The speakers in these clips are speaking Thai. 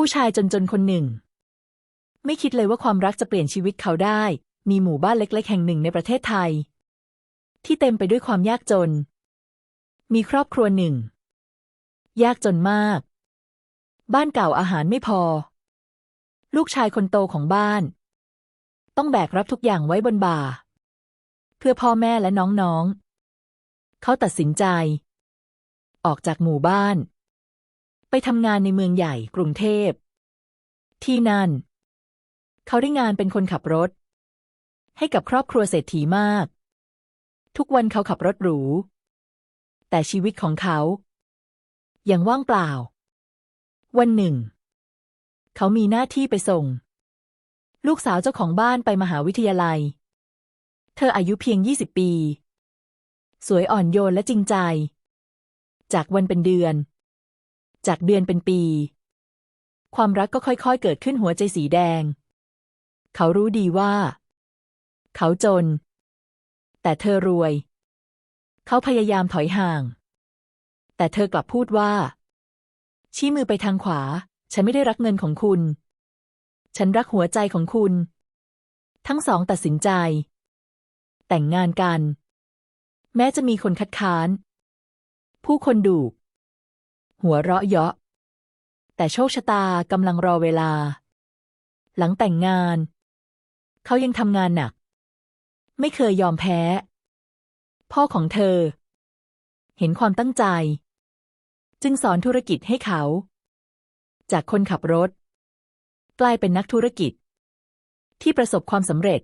ผู้ชายจนๆคนหนึ่ง ไม่คิดเลยว่าความรักจะเปลี่ยนชีวิตเขาได้ มีหมู่บ้านเล็ก ๆ แห่งหนึ่งในประเทศไทย ที่เต็มไปด้วยความยากจน มีครอบครัวหนึ่ง ยากจนมาก บ้านเก่าอาหารไม่พอ ลูกชายคนโตของบ้าน ต้องแบกรับทุกอย่างไว้บนบ่า เพื่อพ่อแม่และน้องๆ เขาตัดสินใจ ออกจากหมู่บ้าน ทำงานในเมืองใหญ่กรุงเทพ ที่นั่น เขาได้งานเป็นคนขับรถ ให้กับครอบครัวเศรษฐีมาก ทุกวันเขาขับรถหรู แต่ชีวิตของเขา ยังว่างเปล่า วันหนึ่ง เขามีหน้าที่ไปส่ง ลูกสาวเจ้าของบ้านไปมหาวิทยาลัย เธออายุเพียง20ปี สวยอ่อนโยนและจริงใจ จากวันเป็นเดือน จากเดือนเป็นปี ความรักก็ค่อยๆ เกิดขึ้นหัวใจสีแดง เขารู้ดีว่า เขาจน แต่เธอรวย เขาพยายามถอยห่าง แต่เธอกลับพูดว่า ชี้มือไปทางขวา ฉันไม่ได้รักเงินของคุณ ฉันรักหัวใจของคุณ ทั้งสองตัดสินใจ แต่งงานกัน แม้จะมีคนคัดค้าน ผู้คนดู หัวเราะเยาะ แต่โชคชะตากำลังรอเวลา หลังแต่งงาน เขายังทำงานหนัก ไม่เคยยอมแพ้ พ่อของเธอ เห็นความตั้งใจ จึงสอนธุรกิจให้เขา จากคนขับรถ กลายเป็นนักธุรกิจ ที่ประสบความสำเร็จ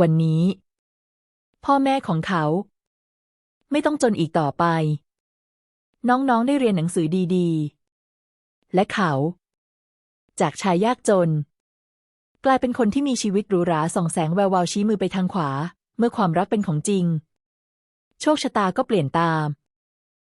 วันนี้ พ่อแม่ของเขา ไม่ต้องจนอีกต่อไป น้องๆได้เรียนหนังสือดีๆ และเขา จากชายยากจน กลายเป็นคนที่มีชีวิตหรูหราส่องแสงแวววาวชี้มือไปทางขวา เมื่อความรักเป็นของจริง โชคชะตาก็เปลี่ยนตาม